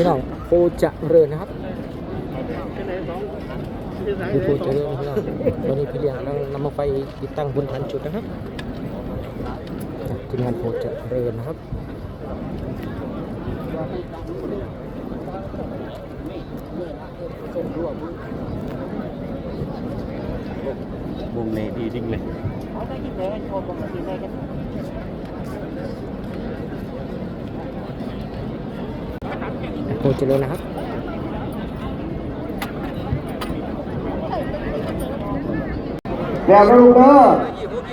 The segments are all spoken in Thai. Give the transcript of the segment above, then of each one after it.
พี่น้องโพจะเริญนะครับดูโพจะเริญนะพี่น้องตอนนี้พี่เลี้ยงกำลังนำมาไฟติดตั้งบนฐานจุดนะครับทีมงานโพจะเริญนะครับวงในดีจริงเลย โพจะเริญนะครับแกก็รู้นะ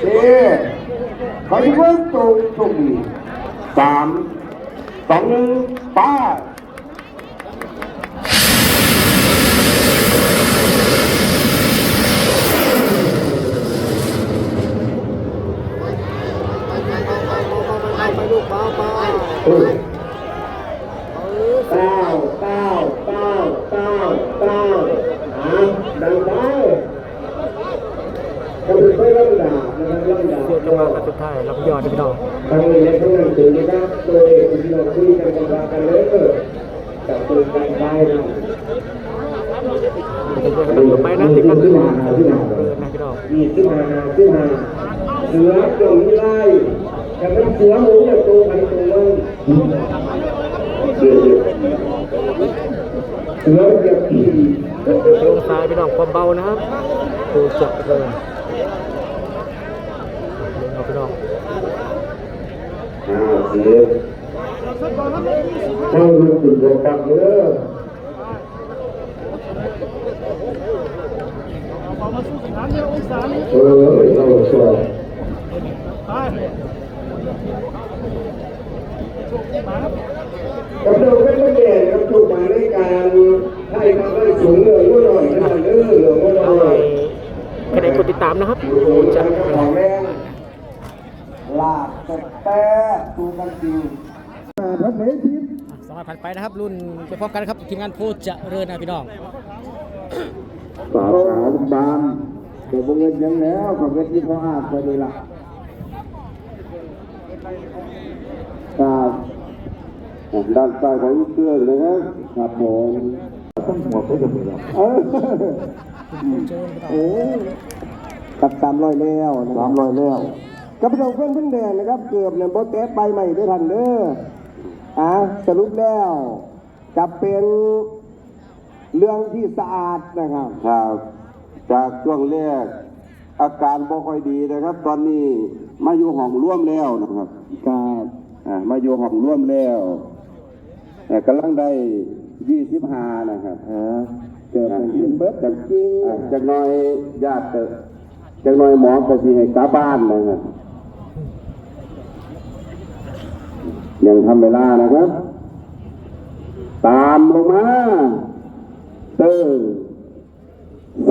เอ๊ขอที่เพิ่มตรงตรงนี้สามสองหนึ่งไป้าไปลูกเบาเบา เก้าเก้าเก้าเก้าเก้าหาดังไปก็เป็นไปลำดับนะครับลำดับ เสีย จังหวะกันสุดท้ายรับยอดนะพี่น้องทางนี้ทั้งนังสือนะครับโดยที่เราคุยกันกันมากันเลยกับตัวการได้นะไปนะติดกันขึ้นมาเริญนะพี่น้องมีขึ้นมาขึ้นมาเสือจงไล่จะเป็นเสือหมูอย่างตัวไปตัวเลยเสือเสือจะขี่โยงซ้ายพี่น้องความเบานะครับโพจะเริญเอาพี่น้อง อ่า เสือเข้าลูกตุ่นโดนตับเยอะเออเราสวยกับเราไม่ต้องแย่กับถูกหมายในการให้มาได้สูงเหลืองก็หน่อยขนาดเด้อเหลืองก็หน่เอาอไปยกระไดกดติดตามนะครับดูโพจะ จากต่แต่ดูกันจริงพระเมธินสามารถผ่านไปนะครับ รุ่นไปพร้อมกันครับทีมงานโพจะเริญนะพี่น้องสาวสาวบางเดี๋ยวเงินยังแล้วของเงินที่พ่ออาบไปเลยล่ะครับด้านซ้ายของเครื่องนะครับผมต้องหัวไปกับมือเจริญพี่น้อโอ้กับสามร้อยแล้วสามร้อยแล้ว กับพี่น้องเพื่อนเพื่อนแดงนะครับ เกือบเนี่ยโบแตะไปใหม่ได้ทันเด้ออะสรุปแล้วจะเป็นเรื่องที่สะอาดนะครับครับจากช่วงแรกอาการบ่ค่อยดีนะครับ ตอนนี้มาอยู่ห้องร่วมแล้วนะครับครับอ่ามาอยู่ห้องร่วมแล้วแต่กำลังได้ยี่สิบห้านะครับอ่าเกิดเป็นจริงเบิดจากจริงอ่าจากหน้อยญาติก็จากหน้อยหมอก็สิให้กลับบ้านนะครับ ยังทำเวลานะครับ ตามลงมาเติม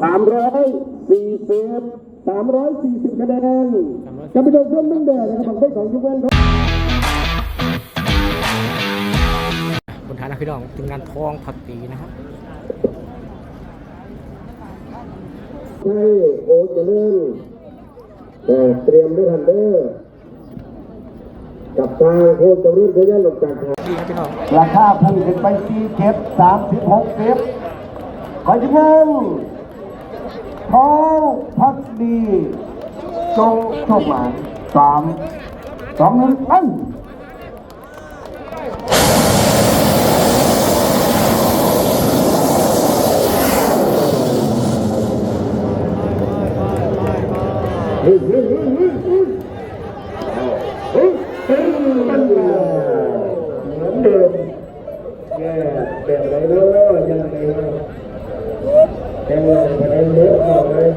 สามร้อยสี่สิบสามร้อยสี่สิบคะแนนกับพี่น้องเพื่อนเพื่อนแดงนะครับของเพื่อนของยุคนั้นครับบนฐานนะพี่น้องทีมงานทองผักตีนะครับใช่โอเจริญแต่เตรียมด้วยทันเดอร์ กับทางโคเจริญเพื่อนลงจากทางดีครับพี่น้องราคาพุ่งขึ้นไปสี่เก็บสามสิบหกเก็บขอจิ้มทองพักดี จงโชคหมานสามสองหนึ่งอัน เฮ้ยเฮ้ยเฮ้ยเฮ้ยเฮ้ยเฮ้ยเฮ้ยมันเหมือนเดิมแย่แบบไหนเนาะยังไงเนาะแกงเราไปได้เยอะมากเลย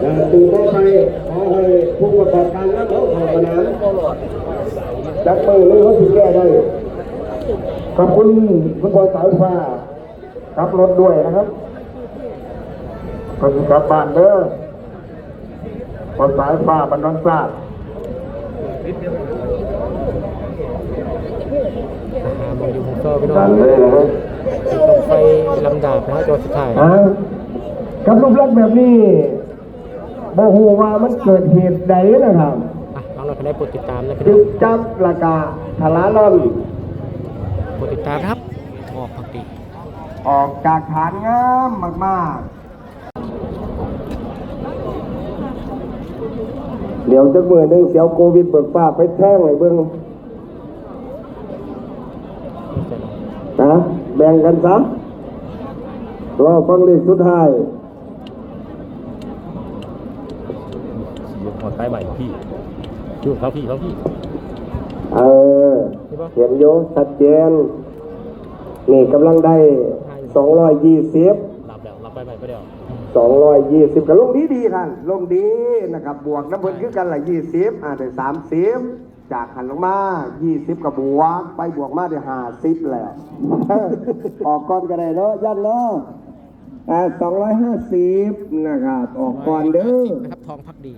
อย่าตูเข้าไปขอให้ผู้ประกอบการรับเขาขอบสนามจักมือเลยเขาถึงแก้ได้ขอบคุณคุณบอยสายฟ้าขับรถด้วยนะครับก็คือกลับบ้านเด้อ พอสายฟ้าบันดอนซาดหามาอยู่ของโซ่พี่น้อดังนเลยนะครับลงไฟลำดาบนะครับจอสุดท้ายฮะกับรูปลักษณ์แบบนี้บ่ฮู้ว่ามันเกิดเหตุใดนะครับอะน้องเราคณะโปรดติดตามนะพี่จึน้องกจับราคาทลาล่อนกดติดตามนะครับทอพักดีออกจากฐานงามมากๆ เดี๋ยวจักมือหนึงเสียวโควิดเบิกฟ้าไปแท่งเลยเบิ้งนะแบ่งกันซะรอฟังเลขสุดท้ายเดี๋ยวขอท้ายใหม่พี่ดูเขาพี่เขาพี่ เออเห็นโยชัดเจน นี่กำลังได้220รับแล้ว รับไปใหม่ไปเดียว สองร้อยยี่สิบก็ลงดีดีๆครับลงดีนะครับ บวกน้ำเพิ่นคือกันละยี่สิบอ่าได้30จากหันลงมายี่สิบกับบวก ไปบวกมาได้าสิบแล้วออกก่อนก็ได้เนาะยันเนาะอ่าสองร้อยห้าสิบนะครับ ออกก่อนเด้อนะครับทองพักดี